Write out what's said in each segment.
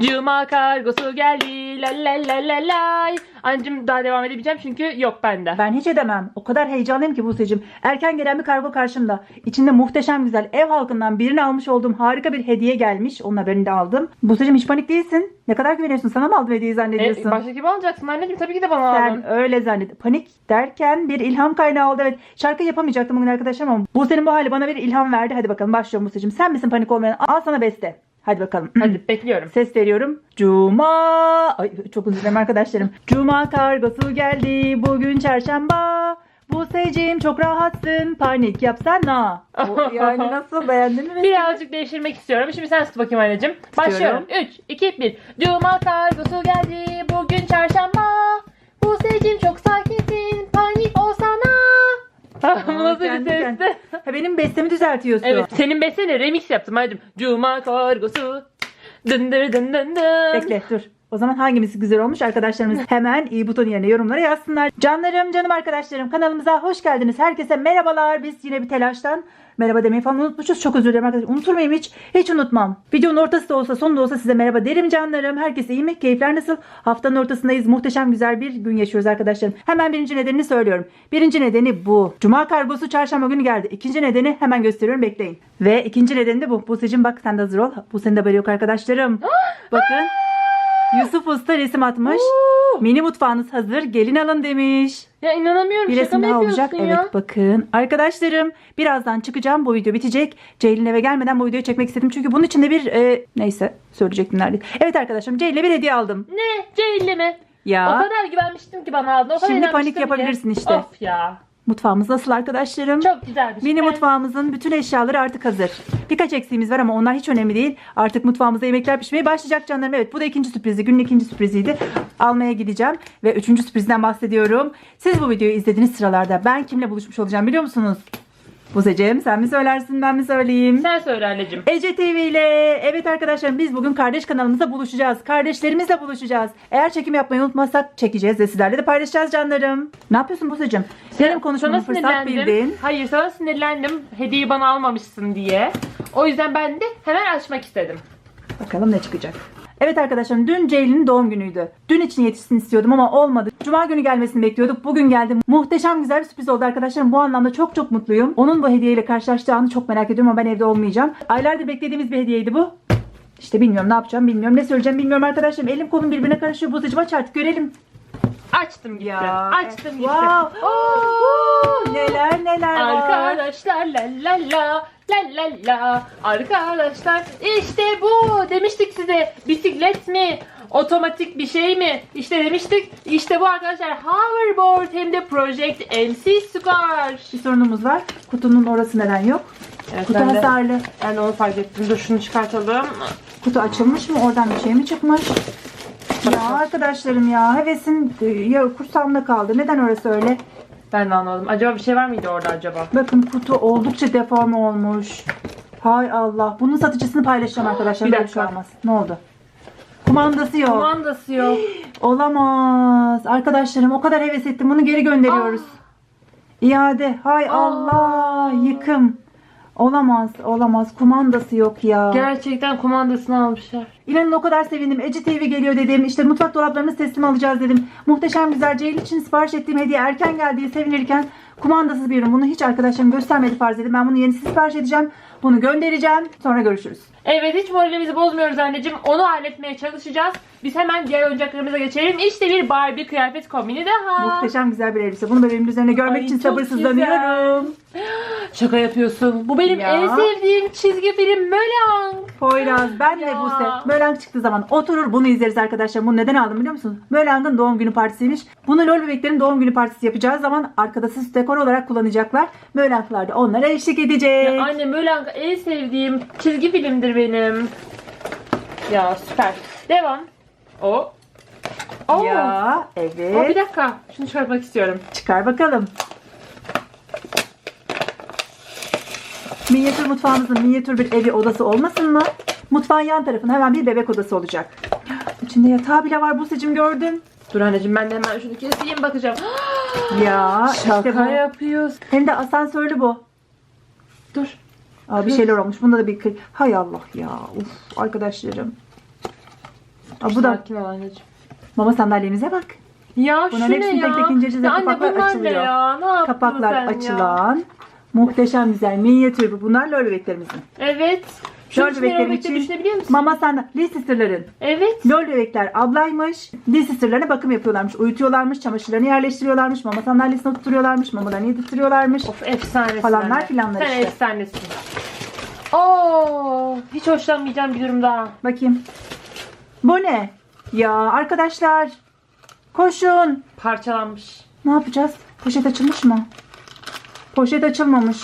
Cuma kargosu geldi. La la la la lay. Anneciğim daha devam edebileceğim çünkü yok bende. Ben hiç edemem. O kadar heyecanlıyım ki Buse'cim. Erken gelen bir kargo karşımda. İçinde muhteşem güzel ev halkından birini almış olduğum harika bir hediye gelmiş. Onun haberini de aldım. Buse'cim hiç panik değilsin. Ne kadar güveniyorsun? Sana mı aldım hediyeyi zannediyorsun? E, başka kim alacaksın anneciğim? Tabii ki de bana aldın. Sen öyle zannet. Panik derken bir ilham kaynağı oldu. Evet şarkı yapamayacaktım bugün arkadaşlar ama Buse'nin bu hali bana bir ilham verdi. Hadi bakalım başlıyorum Buse'cim. Sen misin panik olmayan? Al sana beste. Hadi bakalım. Hadi bekliyorum. Ses veriyorum. Cuma. Ay çok özür dilerim arkadaşlarım. Cuma kargosu geldi. Bugün çarşamba. Buse'cim çok rahatsın. Panik yapsana. O, yani nasıl beğendin mi? Birazcık değiştirmek istiyorum. Şimdi sen tut bakayım anneciğim. Başlıyorum. 3, 2, 1. Cuma kargosu geldi. Bugün çarşamba. Bu secim çok sakinsin. Panik olsana. Bu nasıl bir sesti? Ha, benim bestemi düzeltiyorsun. Evet. Senin besene remix yaptım anneciğim. Cuma kargosu. Dındır dın dın dın. Bekle dur. O zaman hangimiz güzel olmuş arkadaşlarımız hemen iyi buton yerine yorumlara yazsınlar. Canlarım canım arkadaşlarım kanalımıza hoş geldiniz. Herkese merhabalar. Biz yine bir telaştan merhaba demeyi falan unutmuşuz. Çok özür dilerim arkadaşlar. Unutur muyum hiç? Hiç unutmam. Videonun ortası da olsa sonu da olsa size merhaba derim canlarım. Herkese iyi mi? Keyifler nasıl? Haftanın ortasındayız. Muhteşem güzel bir gün yaşıyoruz arkadaşlarım. Hemen birinci nedenini söylüyorum. Birinci nedeni bu. Cuma kargosu çarşamba günü geldi. İkinci nedeni hemen gösteriyorum bekleyin. Ve ikinci nedeni de bu. Buse'cim bak sen de hazır ol. Bu senin de haberi yok arkadaşlarım. Bakın. Yusuf Usta resim atmış. Mini mutfağınız hazır. Gelin alın demiş. Ya inanamıyorum. Bir resim daha olacak. ya? Evet bakın. Arkadaşlarım birazdan çıkacağım. Bu video bitecek. Ceylin eve gelmeden bu videoyu çekmek istedim. Çünkü bunun içinde bir e, neyse söyleyecektim neredeyse. Evet arkadaşlarım Ceylin'e bir hediye aldım. Ne? Ceyli mi? O Ya kadar güvenmiştim ki bana aldın. O kadar Şimdi panik yapabilirsin işte. Of ya. Mutfağımız nasıl arkadaşlarım? Çok güzel bir şey. Mini mutfağımızın bütün eşyaları artık hazır. Birkaç eksiğimiz var ama onlar hiç önemli değil. Artık mutfağımızda yemekler pişmeye başlayacak canlarım. Evet bu da ikinci sürprizi. Günün ikinci sürpriziydi. Almaya gideceğim. Ve üçüncü sürprizden bahsediyorum. Siz bu videoyu izlediğiniz sıralarda ben kimle buluşmuş olacağım biliyor musunuz? Buse'cim sen mi söylersin ben mi söyleyeyim? Sen söyle anneciğim. Ece TV ile evet arkadaşlar biz bugün kardeş kanalımızda buluşacağız. Kardeşlerimizle buluşacağız. Eğer çekim yapmayı unutmazsak çekeceğiz ve sizlerle de paylaşacağız canlarım. Ne yapıyorsun Buse'cim? Benim konuşmamı fırsat bildin. Hayır sana sinirlendim. Hediyeyi bana almamışsın diye. O yüzden ben de hemen açmak istedim. Bakalım ne çıkacak. Evet arkadaşlarım dün Ceylin'in doğum günüydü. Dün için yetişsin istiyordum ama olmadı. Cuma günü gelmesini bekliyorduk. Bugün geldi. Muhteşem güzel bir sürpriz oldu arkadaşlarım. Bu anlamda çok çok mutluyum. Onun bu hediyeyle karşılaştığı anı çok merak ediyorum ama ben evde olmayacağım. Aylardır beklediğimiz bir hediyeydi bu. İşte bilmiyorum ne yapacağım bilmiyorum ne söyleyeceğim bilmiyorum arkadaşlarım. Elim kolum birbirine karışıyor. Bu aç artık görelim. Açtım gitti. Açtım gitti. Wow. Oo, neler neler var. Arkadaşlar la la la la la la arkadaşlar işte bu demiştik size bisiklet mi otomatik bir şey mi işte demiştik işte bu arkadaşlar hoverboard hem de Project MC Scar Bir sorunumuz var. Kutunun orası neden yok? evet, Kutu ben, de, hasarlı. ben de onu fark ettim dur şunu çıkartalım Kutu açılmış mı? Oradan bir şey mi çıkmış? Ya arkadaşlarım ya hevesin e, ya kursağımda kaldı. Neden orası öyle? ben de anladım acaba bir şey var mıydı orada acaba Bakın kutu oldukça deforme olmuş. Hay Allah. Bunun satıcısını paylaşacağım arkadaşlar. Bir dakika. şey olmaz. Ne oldu? Kumandası yok. kumandası yok Olamaz. Arkadaşlarım o kadar heves ettim. Bunu geri gönderiyoruz. İade. Hay Aa. Allah. Yıkım. Olamaz. Olamaz. Kumandası yok ya. gerçekten kumandasını almışlar İnanın o kadar sevindim. Ece TV geliyor dedim. İşte mutfak dolaplarını teslim alacağız dedim. Muhteşem güzel Ceylin için sipariş ettiğim hediye erken geldiği sevinirken kumandasız bir ürün. Bunu hiç arkadaşlarım göstermedi farz edin. Ben bunu yenisi sipariş edeceğim. Bunu göndereceğim. Sonra görüşürüz. Evet hiç moralimizi bozmuyoruz anneciğim. Onu halletmeye çalışacağız. Biz hemen diğer oyuncaklarımıza geçelim. İşte bir Barbie kıyafet kombini daha. Muhteşem güzel bir elbise. Bunu bebeğimin üzerine görmek Ay, için çok sabırsızlanıyorum. Şaka yapıyorsun. Bu benim Ya. en sevdiğim çizgi film Mölang. Poyraz, ben ve Ya. Buse. Mölang çıktığı zaman oturur bunu izleriz arkadaşlar. Bunu neden aldım biliyor musunuz? Mölang'ın doğum günü partisiymiş. Bunu LOL bebeklerin doğum günü partisi yapacağı zaman arkada süs dekor olarak kullanacaklar. Mölang'lar da onlara eşlik edecek. Ya anne Mölang en sevdiğim çizgi filmdir benim. Ya süper. Devam. O. Oo. Ya O, bir evet. dakika. Şunu çıkartmak istiyorum. Çıkar bakalım. Minyatür mutfağımızın minyatür bir evi odası olmasın mı? Mutfağın yan tarafında hemen bir bebek odası olacak. İçinde yatağı bile var Buse'cim gördüm. Dur anneciğim ben de hemen şunu keseyim bakacağım. Ya Şaka işte bu. yapıyorsun. Hem de asansörlü bu. Dur. Aa, bir şeyler olmuş. Bunda da bir kır- Hay Allah ya. Uf arkadaşlarım. Aa, bu da Sakin ol anneciğim. mama sandalyemize bak. Ya Bunların şu hepsini ne tek ya? tek inceleyeceğiz. Ya anne Kapaklar bunlar ne açılıyor. ya? Ne yaptın Kapaklar sen ya? açılan. Muhteşem güzel minyatür bu. Bunlar lol bebeklerimizin. Evet. Lol içine bebeklerim bebekleri için düşünebiliyor musun? mama sandalye. Lee sister'ların. Evet. Lol bebekler ablaymış. Lee sister'larına bakım yapıyorlarmış. Uyutuyorlarmış. Çamaşırlarını yerleştiriyorlarmış. Mama sandalyesine oturtuyorlarmış. Mamalarını yedirtiyorlarmış. Of efsanesin Falanlar anne. filanlar Sen işte. efsanesin. Oo, hiç hoşlanmayacağım bir durum daha. Bakayım. Bu ne? Ya arkadaşlar. Koşun. Parçalanmış. Ne yapacağız? Poşet açılmış mı? Poşet açılmamış.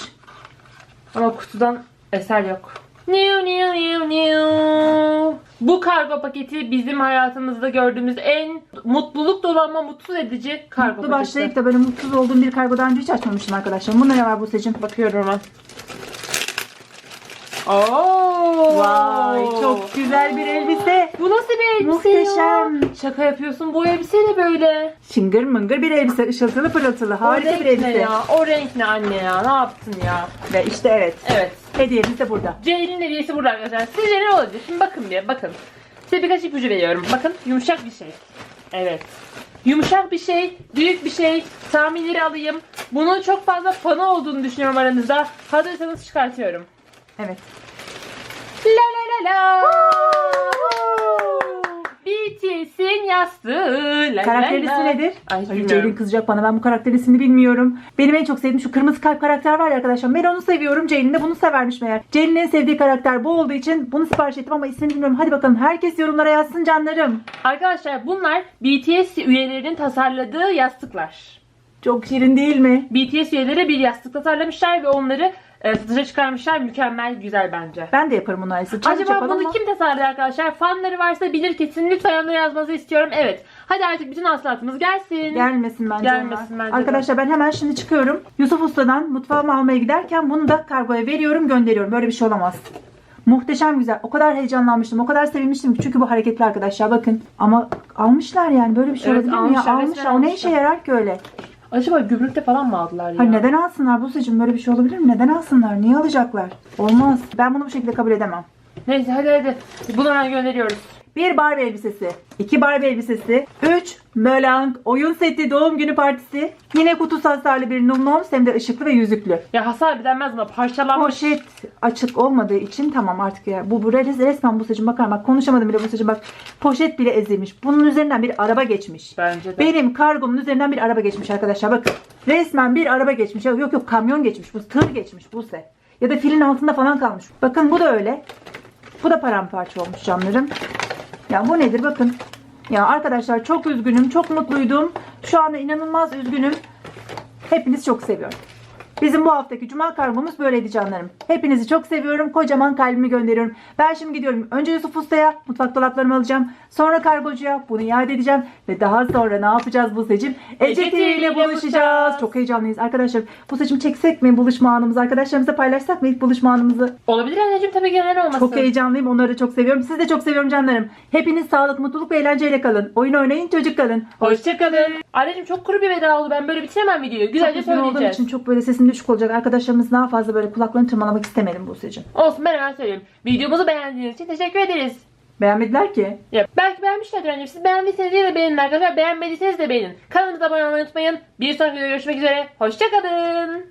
Ama kutudan eser yok. Niu niu niu niu. Bu kargo paketi bizim hayatımızda gördüğümüz en mutluluk dolu ama mutsuz edici kargo Mutlu paketi. başlayıp da böyle mutsuz olduğum bir kargodan önce hiç açmamıştım arkadaşlar. Bunda ne var bu seçim? Bakıyorum hemen. Oo. Vay çok güzel bir elbise. Bu nasıl bir elbise Muhteşem. ya? Şaka yapıyorsun. Bu elbise de böyle. Şıngır mıngır bir elbise. ışıltılı pırıltılı. Harika o renk bir elbise. ne ya? O renk ne anne ya? Ne yaptın ya? Ve işte evet. Evet. Hediyemiz de burada. Ceylin hediyesi burada arkadaşlar. Sizce ne olabilir? Şimdi bakın bir bakın. Size birkaç ipucu veriyorum. Bakın yumuşak bir şey. Evet. Yumuşak bir şey, büyük bir şey. Tahminleri alayım. Bunun çok fazla fanı olduğunu düşünüyorum aranızda. Hazırsanız çıkartıyorum. Evet. La la la la. BTS'in yastığı. La la Karakterin la. ismi nedir? Ay, Ay. Ceylin kızacak bana. Ben bu karakterin ismini bilmiyorum. Benim en çok sevdiğim şu kırmızı kalp karakter var ya arkadaşlar. Ben onu seviyorum. Ceylin de bunu severmiş meğer. Ceylin'in en sevdiği karakter bu olduğu için bunu sipariş ettim ama ismini bilmiyorum. Hadi bakalım herkes yorumlara yazsın canlarım. Arkadaşlar bunlar BTS üyelerinin tasarladığı yastıklar. Çok şirin değil mi? BTS üyeleri bir yastık tasarlamışlar ve onları e, satışa çıkarmışlar. Mükemmel, güzel bence. Ben de yaparım bunu Ayşe. Challenge Acaba yapalım bunu mı? kim tasarladı arkadaşlar? Fanları varsa bilir kesin. Lütfen yorumlara yazmanızı istiyorum. Evet. Hadi artık bütün hasılatımız gelsin. Gelmesin bence Gelmesin onlar. bence de. Arkadaşlar ben hemen şimdi çıkıyorum. Yusuf Usta'dan mutfağıma almaya giderken bunu da kargoya veriyorum gönderiyorum. Böyle bir şey olamaz. Muhteşem güzel. O kadar heyecanlanmıştım. O kadar sevinmiştim ki. Çünkü bu hareketli arkadaşlar bakın. Ama almışlar yani. Böyle bir şey Evet, olabilir mi ya? almışlar, Almışlar. resmen O ne almışlar. işe yarar ki öyle? Acaba gümrükte falan mı aldılar ya? Hayır neden alsınlar Buse'cim? Böyle bir şey olabilir mi? Neden alsınlar? Niye alacaklar? Olmaz. Ben bunu bu şekilde kabul edemem. Neyse hadi hadi. Bunu hemen gönderiyoruz. Bir Barbie elbisesi, iki Barbie elbisesi, üç Mölang oyun seti doğum günü partisi, yine kutusu hasarlı bir Numnoms hem de ışıklı ve yüzüklü. Ya hasar denmez buna. Parçalanmış. Poşet açık olmadığı için tamam artık ya. Bu, bu res- resmen bu seçim bakar bak konuşamadım bile bu seçim bak. Poşet bile ezilmiş. Bunun üzerinden bir araba geçmiş. Bence de. Benim kargomun üzerinden bir araba geçmiş arkadaşlar bakın. Resmen bir araba geçmiş. Yok yok kamyon geçmiş. Bu tır geçmiş Buse. Ya da filin altında falan kalmış. Bakın bu da öyle. Bu da paramparça olmuş canlarım. Ya bu nedir bakın. Ya arkadaşlar çok üzgünüm. Çok mutluydum. Şu anda inanılmaz üzgünüm. Hepinizi çok seviyorum. Bizim bu haftaki cuma kargomuz böyleydi canlarım. Hepinizi çok seviyorum. Kocaman kalbimi gönderiyorum. Ben şimdi gidiyorum. Önce Yusuf Usta'ya mutfak dolaplarımı alacağım. Sonra kargocuya bunu iade edeceğim. Ve daha sonra ne yapacağız bu seçim? Ece Ece TV ile buluşacağız. Çok heyecanlıyız. Arkadaşlar bu seçim çeksek mi buluşma anımızı? Arkadaşlarımızla paylaşsak mı ilk buluşma anımızı? Olabilir anneciğim tabii gelen olmasın. Çok heyecanlıyım. Onları çok seviyorum. Sizi de çok seviyorum canlarım. Hepiniz sağlık, mutluluk ve eğlenceyle kalın. Oyun oynayın, çocuk kalın. Hoşçakalın. Anneciğim çok kuru bir veda oldu. Ben böyle bitiremem videoyu. Çok Güzelce olduğum söyleyeceğiz. için çok böyle sesim düşük olacak. Arkadaşlarımız daha fazla böyle kulaklarını tırmalamak istemedim bu seçim. Olsun ben hemen söyleyeyim. Videomuzu beğendiğiniz için teşekkür ederiz. Beğenmediler ki. Ya, belki beğenmişlerdir anneciğim. Siz beğendiyseniz yine de beğenin arkadaşlar. Beğenmediyseniz de beğenin. Kanalımıza abone olmayı unutmayın. Bir sonraki videoda görüşmek üzere. Hoşçakalın.